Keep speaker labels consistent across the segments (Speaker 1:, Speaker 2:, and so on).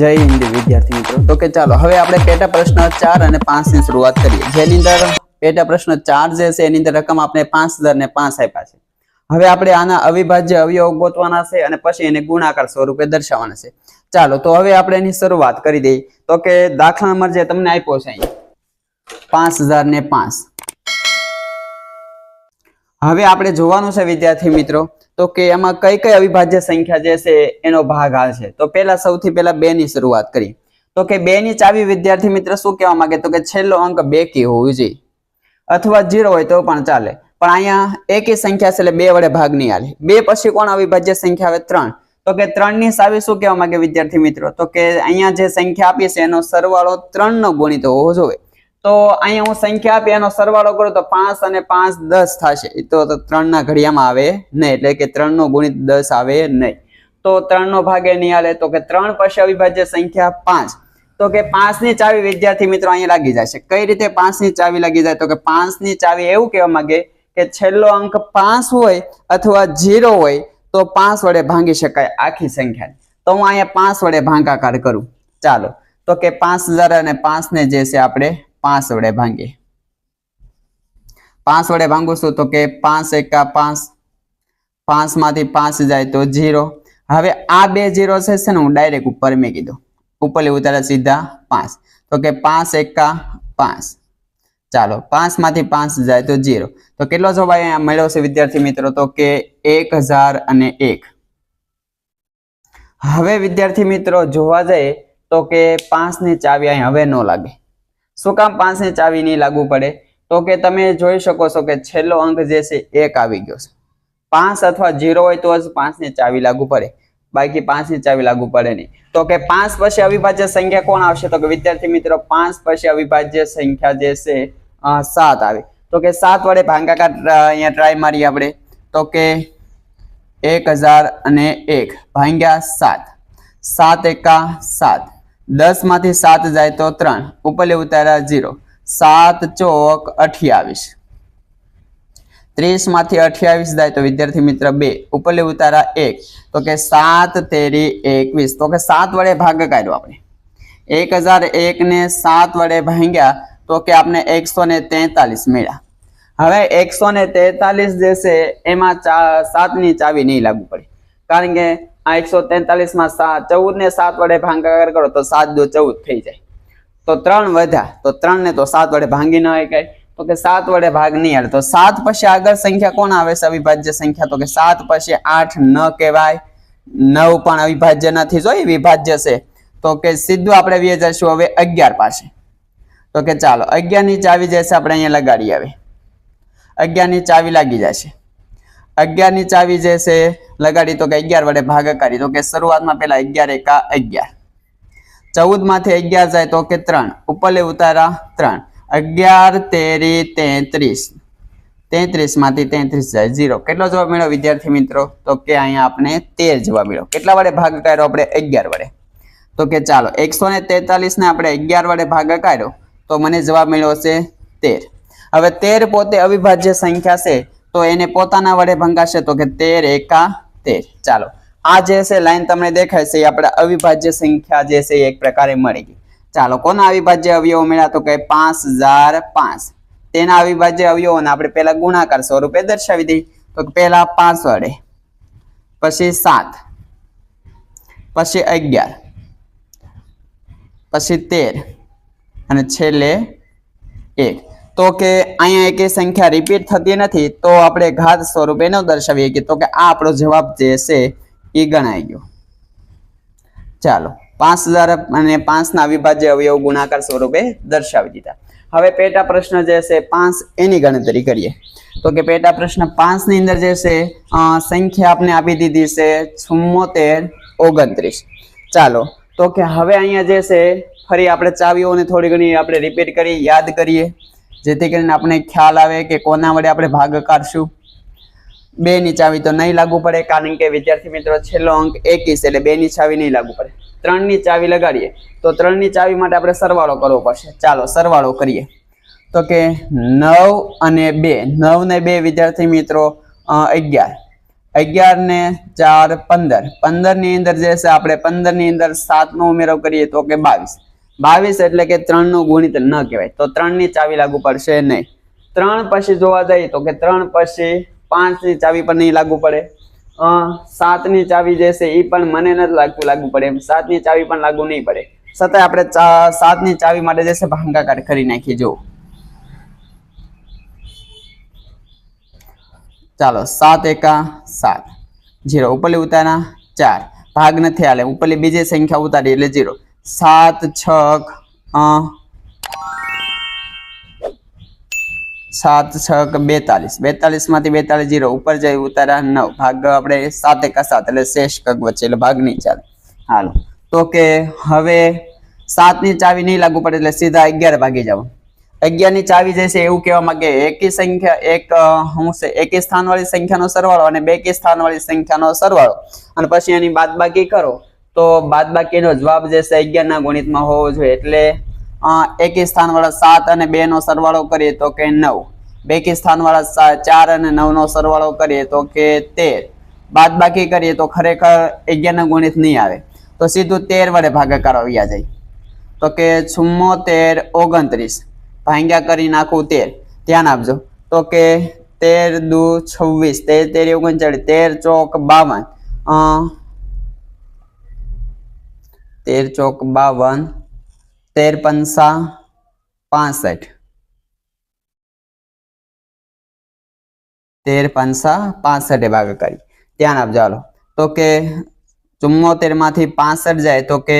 Speaker 1: જય હિન્દ વિદ્યાર્થી મિત્રો. તો કે ચાલો, હવે આપણે પેટા પ્રશ્ન ચાર અને પાંચની શરૂઆત કરીએ. જેની અંદર પેટા પ્રશ્ન ચાર જે છે, એની અંદર રકમ આપણે પાંચ હજાર ને પાંચ આપ્યા છે. હવે આપણે આના અવિભાજ્ય અવયવ ગોતવાના છે અને પછી એને ગુણાકાર સ્વરૂપે દર્શાવવાના છે. ચાલો, તો હવે આપણે એની શરૂઆત કરી દઈએ. તો કે દાખલા નંબર જે તમને આપ્યો છે અહીંયા. પાંચ ને પાંચ. હવે આપણે જોવાનું છે વિદ્યાર્થી મિત્રો તો કે એમાં કઈ કઈ અવિભાજ્ય સંખ્યા જે છે એનો ભાગ આવશે તો પેલા સૌથી પહેલા બે ની શરૂઆત કરી. તો કે બે ની ચાવી વિદ્યાર્થી મિત્ર શું કહેવા માંગે? તો કે છેલ્લો અંક બે કી હોવું જોઈએ. અથવા જીરો હોય તો પણ ચાલે. પણ અહીંયા એકી સંખ્યા છે એટલે બે વડે ભાગ નહીં હાલે. બે પછી કોણ અવિભાજ્ય સંખ્યા આવે? ત્રણ. તો કે ત્રણની ચાવી શું કહેવા માંગે વિદ્યાર્થી મિત્રો? તો કે અહીંયા જે સંખ્યા આપી છે એનો સરવાળો ત્રણ નો ગુણિત હોવો જોઈએ. તો અહીંયા હું સંખ્યા આપી, એનો સરવાળો કરું તો પાંચ અને પાંચ દસ થશે. એ તો ત્રણના ઘડિયામાં આવે નહીં, એટલે કે ત્રણનો ગુણિત દસ આવે નહીં. તો ત્રણનો ભાગે નહીં હાલે તો કે ત્રણ પછી અવિભાજ્ય સંખ્યા પાંચ. તો કે પાંચની ચાવી વિદ્યાર્થી મિત્રો અહીંયા લાગી જશે. કઈ રીતે પાંચની ચાવી લાગી જાય? તો કે પાંચની ચાવી એવું કહેવા માંગે કે છેલ્લો અંક પાંચ હોય અથવા જીરો હોય તો પાંચ વડે ભાંગી શકાય આખી સંખ્યા. તો હું અહીંયા પાંચ વડે ભાંગાકાર કરું. ચાલો. તો કે પાંચ હજાર અને પાંચ ને જે છે આપણે પાંચ વડે ભાંગીએ પાંચ વડે ભાંગું છું તો કે પાંચ એકા પાંચ. પાંચમાંથી પાંચ જાય તો જીરો. હવે આ બે જીરો છે ને હું ડાયરેક્ટ ઉપર મેં કીધું ઉપર ઉતારે સીધા પાંચ. તો કે પાંચ એકા પાંચ. ચાલો પાંચમાંથી પાંચ જાય તો જીરો. તો કેટલો જવાબ અહીંયા મળ્યો છે વિદ્યાર્થી મિત્રો? તો કે એક હજાર અને એક. હવે વિદ્યાર્થી મિત્રો જોવા જઈએ તો કે પાંચની ચાવી અહીં હવે ન લાગે. શું કામ પાંચની ચાવી નહીં લાગુ પડે? તો કે તમે જોઈ શકો છો કે છેલ્લો અંક જે છે, એક આવી ગયો છે. પાંચ અથવા જીરો હોય તો જ પાંચની ચાવી લાગુ પડે. બાકી પાંચની ચાવી લાગુ પડે નહીં. તો કે પાંચ પછી અવિભાજ્ય સંખ્યા કોણ આવશે? તો કે વિદ્યાર્થી મિત્રો, પાંચ પછી અવિભાજ્ય સંખ્યા જે છે સાત આવે. તો કે સાત વડે ભાંગાકાર અહીંયા ટ્રાય મારીએ આપણે. તો કે એક હજાર અને એક ભાંગ્યા સાત. સાત એકા સાત. દસમાંથી સાત જાય તો ત્રણ. ઉપલે ઉતાર્યા જીરો સાત ચોક અઠ્યાવીસ. ત્રીસમાંથી અઠ્યાવીસ જાય તો વિદ્યાર્થી મિત્ર બે. ઉપલે ઉતારા એક. તો કે સાત તેરી એકવીસ. તો કે સાત વડે ભાગ કાઢ્યો આપણે. એક હજાર એક ને સાત વડે ભાંગ્યા તો કે આપણે એકસો ને તેતાલીસ મળ્યા. હવે એકસો ને તેતાલીસ જે છે, એમાં સાતની ચાવી નહીં લાગુ પડે. કારણ કે આ એકસો તેતાલીસમાં સાત ચૌદ ને સાત વડે ભાગાકાર કરો તો સાત દો ચૌદ થઈ જાય. તો ત્રણ વધ્યા. તો ત્રણ ને તો સાત વડે ભાંગી ન શકાય. તો કે સાત વડે ભાગ નહીં આવે. તો સાત પછી આગળ સંખ્યા કોણ આવે છે? અવિભાજ્ય સંખ્યા. તો કે સાત પછી આઠ ન કહેવાય. નવ પણ અવિભાજ્ય નથી. જોઈ વિભાજ્ય છે, તો કે સીધું આપણે વે જઈશું હવે અગિયાર પાસે. તો કે ચાલો અગિયારની ચાવી જશે આપણે અહીંયા લગાડી આવે અગિયારની ચાવી લાગી જશે. અગિયારની ચાવી જે છે, લગાડી તો કે અગિયાર વડે ભાગાકારી તો કે શરૂઆતમાં પેલા અગિયાર એકા અગિયાર. ચૌદમાંથી અગિયાર જાય તો કે ત્રણ. ઉપરલે ઉતારા ત્રણ. અગિયાર, તેરી, તેત્રીસ. તેત્રીસમાંથી તેત્રીસ જાય, ઝીરો. કેટલો જવાબ મળ્યો વિદ્યાર્થી મિત્રો? તો કે અહીંયા આપણે તેર જવાબ મળ્યો. કેટલા વડે ભાગ કર્યો આપણે? અગિયાર વડે. તો કે ચાલો, એકસો ને તેતાલીસ ને આપણે અગિયાર વડે ભાગ કર્યો. તો મને જવાબ મળ્યો છે તેર. હવે તેર પોતે અવિભાજ્ય સંખ્યા છે. તો એને પોતાના વડે ભંગાશે તો કે તેર એકા તેર. ચાલો, આ જે છે લાઈન તમને દેખાય છે, એ આપણે અવિભાજ્ય સંખ્યા જે છે એક પ્રકારે મળી ગઈ. ચાલો, કોના અવિભાજ્ય અવયવો મળ્યા તો કે પાંચ હજાર પાંચ. તેના અવિભાજ્ય અવયવોને આપણે પહેલા ગુણાકાર સ્વરૂપે દર્શાવી દઈએ. તો પહેલા પાંચ વડે, પછી સાત, પછી અગિયાર, પછી તેર, અને છેલ્લે એક. તો કે અહીંયા એકે સંખ્યા રિપીટ થતી નથી, તો આપણે ઘાત સ્વરૂપે ન દર્શાવીએ કે તો કે આ આપણો જવાબ જે છે એ ગણાઈ ગયો. ચાલો, પાંચ હજાર અને પાંચના અવિભાજ્ય અવયવ ગુણાકાર સ્વરૂપે દર્શાવી દીધા. હવે પેટા પ્રશ્ન જે છે, પાંચ એની ગણતરી કરીએ. તો કે પેટા પ્રશ્ન પાંચની અંદર જે છે સંખ્યા આપણે આપી દીધી છે ચુમ્મોતેર ઓગણત્રીસ. ચાલો, તો કે હવે અહીંયા જે છે, ફરી આપણે ચાવીઓને થોડી ઘણી આપણે રિપીટ કરી, યાદ કરીએ. જેથી કરીને આપણે ખ્યાલ આવે કે કોના વડે આપણે ભાગ કાઢશું. બે ની ચાવી તો નહીં લાગુ પડે, કારણ કે વિદ્યાર્થી મિત્રો, છેલ્લો અંક એકીસ એટલે બે ની ચાવી નહીં લાગુ પડે. ત્રણની ચાવી લગાડીએ, તો ત્રણની ચાવી માટે આપણે સરવાળો કરવો પડશે. ચાલો, સરવાળો કરીએ. તો કે નવ અને બે. નવ ને બે વિદ્યાર્થી મિત્રો અગિયાર. અગિયાર ને ચાર, પંદર. પંદરની અંદર જે છે, આપણે પંદરની અંદર સાત નો ઉમેરો કરીએ તો કે બાવીસ. બાવીસ એટલે કે ત્રણનું ગુણિત ન કહેવાય. તો ત્રણની ચાવી લાગુ પડશે નહીં. ત્રણ પછી જોવા જઈએ તો કે ત્રણ પછી પાંચની ચાવી પણ નહીં લાગુ પડે. અ, સાતની ચાવી જે છે એ પણ મને નથી લાગતું લાગુ પડે એમ. સાતની ચાવી પણ લાગુ નહીં પડે. છતાંય આપણે સાતની ચાવી માટે જે છે ભાંગાકાર કરી નાખીએ. જો ચાલો સાત એકા સાત. જીરો. ઉપરલી ઉતારા ચાર. ભાગ નથી આલે ઉપરલી બીજી સંખ્યા ઉતારી એટલે જીરો. સાત છ સાત છ બેતાલીસ. બેતાલીસમાંથી બેતાલીસ જીરો. ઉપર જઈ ઉતારા નવ ભાગ આપણે સાત એકા સાત એટલે શેષ કગ વચ્ચે એટલે ભાગ નહીં ચાલે. હાલો. તો કે હવે સાતની ચાવી નહીં લાગુ પડે એટલે સીધા અગિયાર ભાગી જાવ અગિયારની ચાવી જે છે એવું કહેવા માંગે, એકી સંખ્યા, એક શું છે, એકી સ્થાન વાળી સંખ્યાનો સરવાળો અને બેકી સ્થાન વાળી સંખ્યાનો સરવાળો. અને પછી એની બાદબાકી કરો. તો બાદબાકીનો જવાબ જે છે અગિયાર ના ગુણિતમાં હોવો જોઈએ. એટલે એકી સ્થાન વાળા સાત અને બે નો સરવાળો કરીએ તો કે નવ. બેકી સ્થાન વાળા સા- ચાર અને નવ નો સરવાળો કરીએ તો કે તેર. બાદબાકી કરીએ તો ખરેખર અગિયાર ના ગુણિત નહીં આવે. તો સીધું તેર વડે ભાગાકાર આવ્યા જાય. તો કે ચુમ્મોતેર ઓગણત્રીસ. ભાંગ્યા કરી નાખું તેર. ધ્યાન આપજો. તો કે તેર દુ છવ્વીસ. તેર તેર ઓગણચાળીસ. તેર ચોક બાવન. તેર ચોક બાવન, તેર પંસા પાસઠ. તેર પંસા પાસઠે ભાગાકારી ધ્યાન આપજો હાલો. તો કે ચુમ્મોતેરમાંથી પાસઠ જાય તો કે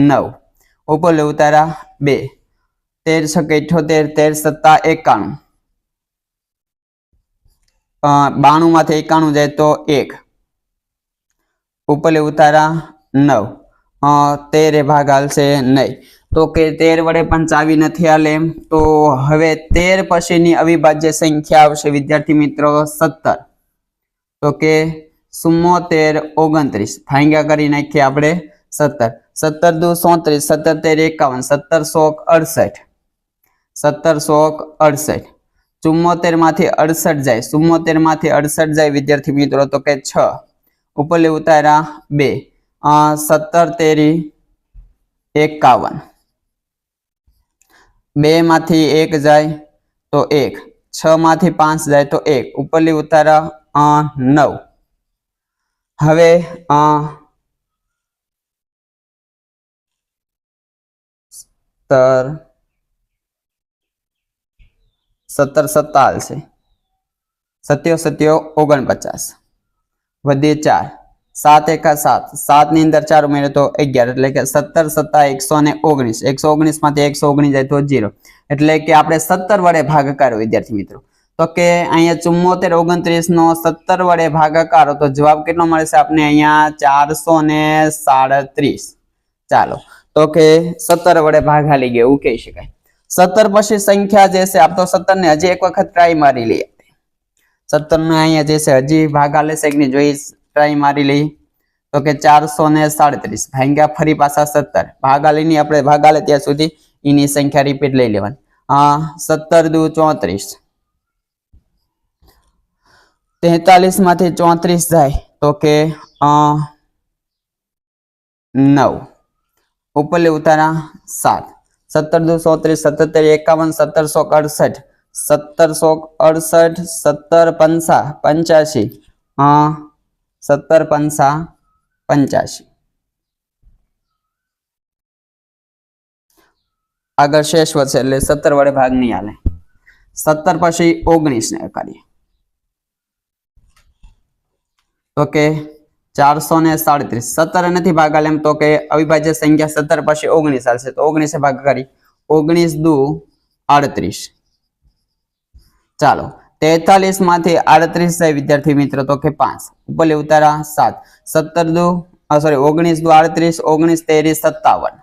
Speaker 1: નવ. ઉપર લે ઉતારા બે. તેર છક અઠ્યોતેર તેર સત્તા એકાણું. બાણું માંથી એકાણું જાય તો એક. ઉપર લે ઉતારા નવ. તેરે ભાગ હાલશે નહીં. તો કે તેર વડે પણ ચાવી નથી હાલે તો હવે તેર પછીની અવિભાજ્ય સંખ્યા આવશે વિદ્યાર્થી મિત્રો સત્તર. તો કે ચુમ્મોતેર ઓગણત્રીસ. ભાંગ્યા કરી નાખીએ આપણે સત્તર. સત્તર દુ સોત્રીસ સત્તર તેર એકાવન સત્તર સોક અડસઠ. સત્તર સોક અડસઠ. ચુમ્મોતેરમાંથી અડસઠ જાય. ચુમ્મોતેરમાંથી અડસઠ જાય વિદ્યાર્થી મિત્રો તો કે છ. ઉપરલી ઉતારા બે. અ, સત્તર તેરી એકાવન. બે માંથી એક જાય તો એક. છ માંથી પાંચ જાય તો એક. ઉપરલી ઉતારા નવ. હવે સત્તર સત્તર સત્તાલ છે. સત્યો સત્યો ઓગણપચાસ. વધી ચાર. સાત એકા સાત. સાતની અંદર ચાર ઉમેરે તો અગિયાર. એટલે કે સત્તર સત્તા એકસો ને ઓગણીસ. એકસો ઓગણીસમાંથી એકસો ઓગણીસ જાય તો જીરો. એટલે કે આપણે સત્તર વડે ભાગાકાર, વિદ્યાર્થી મિત્રો. તો કે અહીંયા ચુમ્મોતેર ઓગણત્રીસ નો સત્તર વડે ભાગાકાર, તો જવાબ કેટલો મળશે આપણે અહીંયા ચારસો ને સાડત્રીસ. ચાલો. તો કે સત્તર વડે ભાગા લઈ ગયો, એવું કહી શકાય. સત્તર પછી સંખ્યા જે છે, આપ તો સત્તર ને હજી એક વખત ટ્રાય મારી લઈએ. સત્તર ને અહીંયા જે છે, હજી ભાગા લેશે કે નહીં, જોઈ ટ્રાય મારી લઈ તો કે ચારસો ને સાડત્રીસ. ભાંગ્યા ફરી પાછા સત્તર. ભાગાલીની આપણે ભાગાલે ત્યાં સુધી એની સંખ્યા રિપીટ લઈ લેવાની. હા, સત્તર દુ ચોત્રીસ. તેતાલીસમાંથી ચોત્રીસ જાય. તો કે નવ. ઉપરલી ઉતારા સાત. સત્તર દુ ચોત્રીસ, સત્તર એકાવન સત્તરસો અડસઠ. સત્તરસો અડસઠ, સત્તર પંચા, પંચ્યાસી. સત્તર પંચા પંચ્યાસી આગળ શેષ વધશે એટલે સત્તર વડે ભાગ નહીં હાલે. સત્તર પછી ઓગણીસ ને કરીએ. તો કે ચારસો ને સાડત્રીસ. સત્તર નથી ભાગ હાલે એમ તો કે અવિભાજ્ય સંખ્યા સત્તર પછી ઓગણીસ હાલશે. તો ઓગણીસે ભાગ કરી. ઓગણીસ દુ આડત્રીસ. ચાલો. તેતાલીસમાંથી આડત્રીસ થાય વિદ્યાર્થી મિત્રો, તો કે પાંચ. ઉપર ઉતારા સાત. સત્તર દુ સોરી ઓગણીસ દુ, આડત્રીસ, ઓગણીસ તેરીસ સત્તાવન.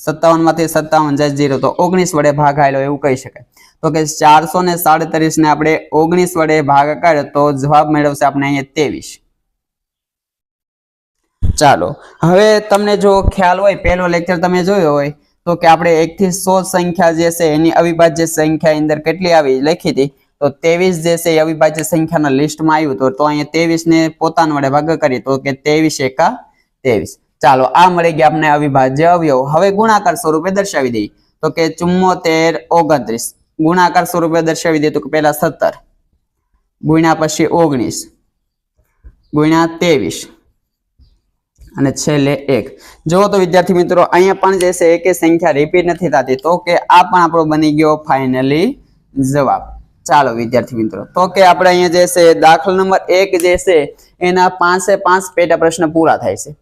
Speaker 1: સત્તાવનમાંથી સત્તાવન જાય જીરો, તો ઓગણીસ વડે ભાગ આવેલો એવું કહી શકાય. તો કે ચારસો ને સાડત્રીસ ને આપણે ઓગણીસ વડે ભાગ કર્યો તો જવાબ મેળવશે આપણે અહીંયા ત્રેવીસ. ચાલો, હવે તમને જો ખ્યાલ હોય, પહેલો લેક્ચર તમે જોયો હોય તો કે આપણે એક થી સો સંખ્યા જે છે એની અવિભાજ્ય સંખ્યા અંદર કેટલી આવી લખી હતી? તો ત્રેવીસ જે છે એ અવિભાજ્ય સંખ્યાના લિસ્ટમાં આવ્યું તો અહીંયા ત્રેવીસ ને પોતાના વડે ભાગ કરીએ તો કે ત્રેવીસ એકા ત્રેવીસ. ચાલો, આ મળી ગયા આપણે અવિભાજ્ય અવયવ. હવે ગુણાકાર સ્વરૂપે દર્શાવી દઈએ. તો કે ચુમ્મોતેર ઓગણત્રીસ. ગુણાકાર સ્વરૂપે દર્શાવી દઈએ તો કે પહેલા સત્તર. ગુણ્યા પછી ઓગણીસ. ગુણ્યા ત્રેવીસ. અને છેલ્લે એક. જુઓ તો વિદ્યાર્થી મિત્રો, અહીંયા પણ જે છે એકે સંખ્યા રિપીટ નથી થતી. તો કે આ પણ આપણો બની ગયો ફાઇનલી જવાબ. ચાલો વિદ્યાર્થી મિત્રો, તો કે આપણે અહીંયા જે છે, દાખલા નંબર એક જે છે, એના પાંચે પાંચ પેટા પ્રશ્ન પૂરા થાય છે.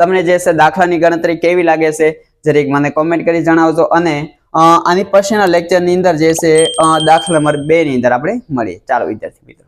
Speaker 1: તમને જે છે, દાખલાની ગણતરી કેવી લાગે છે, જરીક મને કોમેન્ટ કરી જણાવજો અને આની પછીના લેક્ચરની અંદર જે છે દાખલા નંબર બે ની અંદર આપણે મળીએ. ચાલો વિદ્યાર્થી મિત્રો.